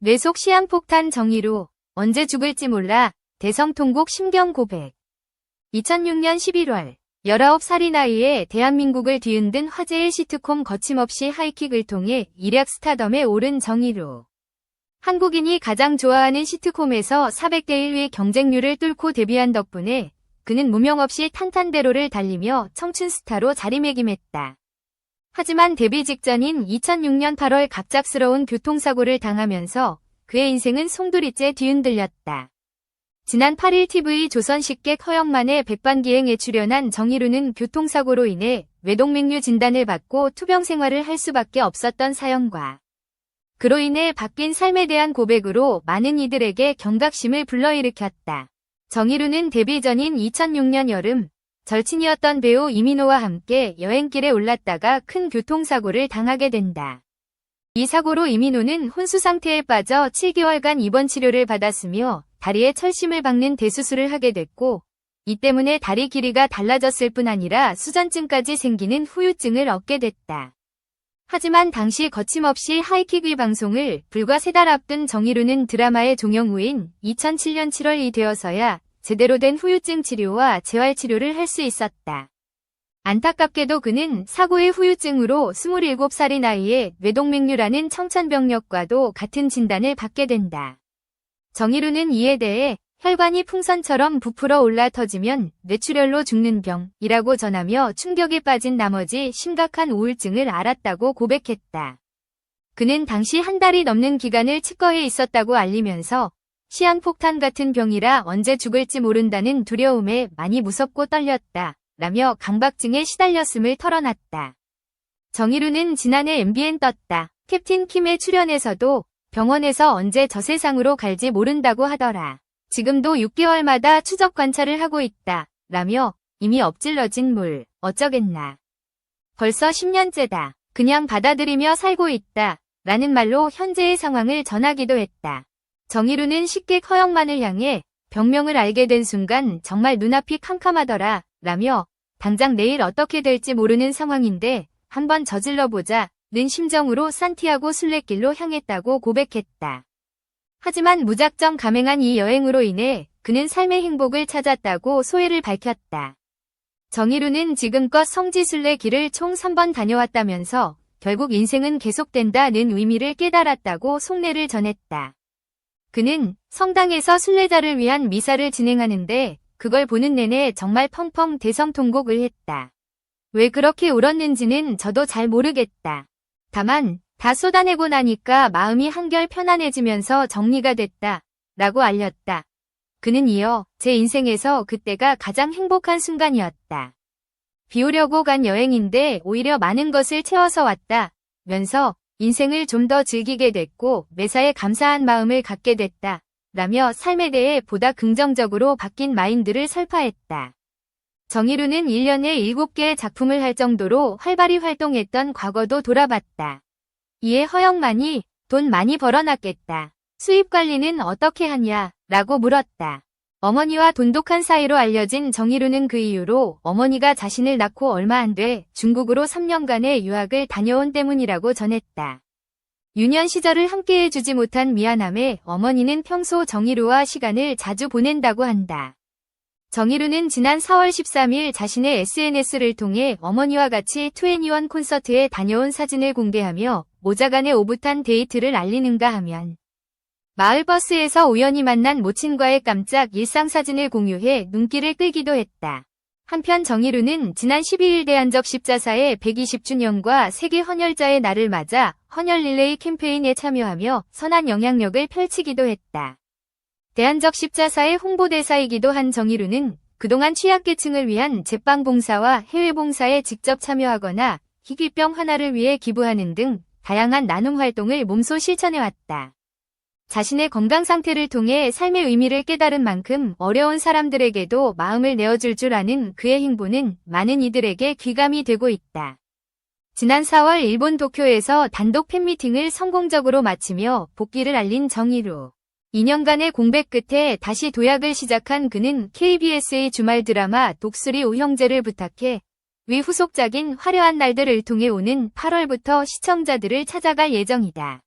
뇌속 시한폭탄 정의로 언제 죽을지 몰라 대성통곡 심경 고백 2006년 11월 19살이 나이에 대한민국을 뒤흔든 화제의 시트콤 거침없이 하이킥을 통해 일약 스타덤에 오른 정의로 한국인이 가장 좋아하는 시트콤에서 400대 1위 경쟁률을 뚫고 데뷔한 덕분에 그는 무명 없이 탄탄대로를 달리며 청춘 스타로 자리매김했다. 하지만 데뷔 직전인 2006년 8월 갑작스러운 교통사고를 당하면서 그의 인생은 송두리째 뒤흔들렸다. 지난 8일 TV 조선 식객 허영만의 백반기행에 출연한 정희루는 교통사고로 인해 외동맥류 진단을 받고 투병 생활을 할 수밖에 없었던 사연과 그로 인해 바뀐 삶에 대한 고백으로 많은 이들에게 경각심을 불러일으켰다. 정희루는 데뷔 전인 2006년 여름 절친이었던 배우 이민호와 함께 여행길에 올랐다가 큰 교통사고를 당하게 된다. 이 사고로 이민호는 혼수 상태에 빠져 7개월간 입원 치료를 받았으며 다리에 철심을 박는 대수술을 하게 됐고 이 때문에 다리 길이가 달라졌을 뿐 아니라 수전증까지 생기는 후유증을 얻게 됐다. 하지만 당시 거침없이 하이킥의 방송을 불과 세 달 앞둔 정희루는 드라마의 종영 후인 2007년 7월이 되어서야 제대로 된 후유증 치료와 재활 치료를 할 수 있었다. 안타깝게도 그는 사고의 후유증으로 27살의 나이에 뇌동맥류라는 청천벽력과도 같은 진단을 받게 된다. 정의루는 이에 대해 혈관이 풍선처럼 부풀어 올라 터지면 뇌출혈로 죽는 병이라고 전하며 충격에 빠진 나머지 심각한 우울증을 앓았다고 고백했다. 그는 당시 한 달이 넘는 기간을 치과에 있었다고 알리면서 시한폭탄 같은 병이라 언제 죽을지 모른다는 두려움에 많이 무섭고 떨렸다. 라며 강박증에 시달렸음을 털어놨다. 정의루는 지난해 MBN 떴다. 캡틴 킴의 출연에서도 병원에서 언제 저 세상으로 갈지 모른다고 하더라. 지금도 6개월마다 추적 관찰을 하고 있다. 라며 이미 엎질러진 물, 어쩌겠나. 벌써 10년째다. 그냥 받아들이며 살고 있다. 라는 말로 현재의 상황을 전하기도 했다. 정의루는 식객 허영만을 향해 병명을 알게 된 순간 정말 눈앞이 캄캄하더라. 라며 당장 내일 어떻게 될지 모르는 상황인데 한번 저질러 보자. 는 심정으로 산티아고 순례길로 향했다고 고백했다. 하지만 무작정 감행한 이 여행으로 인해 그는 삶의 행복을 찾았다고 소회를 밝혔다. 정희루는 지금껏 성지순례 길을 총 3번 다녀왔다면서 결국 인생은 계속된다는 의미를 깨달았다고 속내를 전했다. 그는 성당에서 순례자를 위한 미사를 진행하는데 그걸 보는 내내 정말 펑펑 대성통곡을 했다. 왜 그렇게 울었는지는 저도 잘 모르겠다. 다만 다 쏟아내고 나니까 마음이 한결 편안해지면서 정리가 됐다. 라고 알렸다. 그는 이어 제 인생에서 그때가 가장 행복한 순간이었다. 비우려고 간 여행인데 오히려 많은 것을 채워서 왔다. 면서 인생을 좀 더 즐기게 됐고 매사에 감사한 마음을 갖게 됐다. 라며 삶에 대해 보다 긍정적으로 바뀐 마인드를 설파했다. 정희루는 1년에 7개의 작품을 할 정도로 활발히 활동했던 과거도 돌아봤다. 이에 허영만이 돈 많이 벌어놨겠다. 수입 관리는 어떻게 하냐? 라고 물었다. 어머니와 돈독한 사이로 알려진 정희루는 그 이후로 어머니가 자신을 낳고 얼마 안 돼 중국으로 3년간의 유학을 다녀온 때문이라고 전했다. 유년 시절을 함께 해주지 못한 미안함에 어머니는 평소 정희루와 시간을 자주 보낸다고 한다. 정희루는 지난 4월 13일 자신의 SNS를 통해 어머니와 같이 2NE1 콘서트에 다녀온 사진을 공개하며 모자간의 오붓한 데이트를 알리는가 하면 마을버스에서 우연히 만난 모친과의 깜짝 일상사진을 공유해 눈길을 끌기도 했다. 한편 정희루는 지난 12일 대한적 십자사의 120주년과 세계 헌혈자의 날을 맞아 헌혈 릴레이 캠페인에 참여하며 선한 영향력을 펼치기도 했다. 대한적 십자사의 홍보대사이기도 한 정희루는 그동안 취약계층을 위한 제빵 봉사와 해외 봉사에 직접 참여하거나 희귀병 하나를 위해 기부하는 등 다양한 나눔 활동을 몸소 실천해왔다. 자신의 건강 상태를 통해 삶의 의미를 깨달은 만큼 어려운 사람들에게도 마음을 내어줄 줄 아는 그의 행보는 많은 이들에게 귀감이 되고 있다. 지난 4월 일본 도쿄에서 단독 팬미팅을 성공적으로 마치며 복귀를 알린 정의루. 2년간의 공백 끝에 다시 도약을 시작한 그는 KBS의 주말 드라마 독수리 오형제를 부탁해 위 후속작인 화려한 날들을 통해 오는 8월부터 시청자들을 찾아갈 예정이다.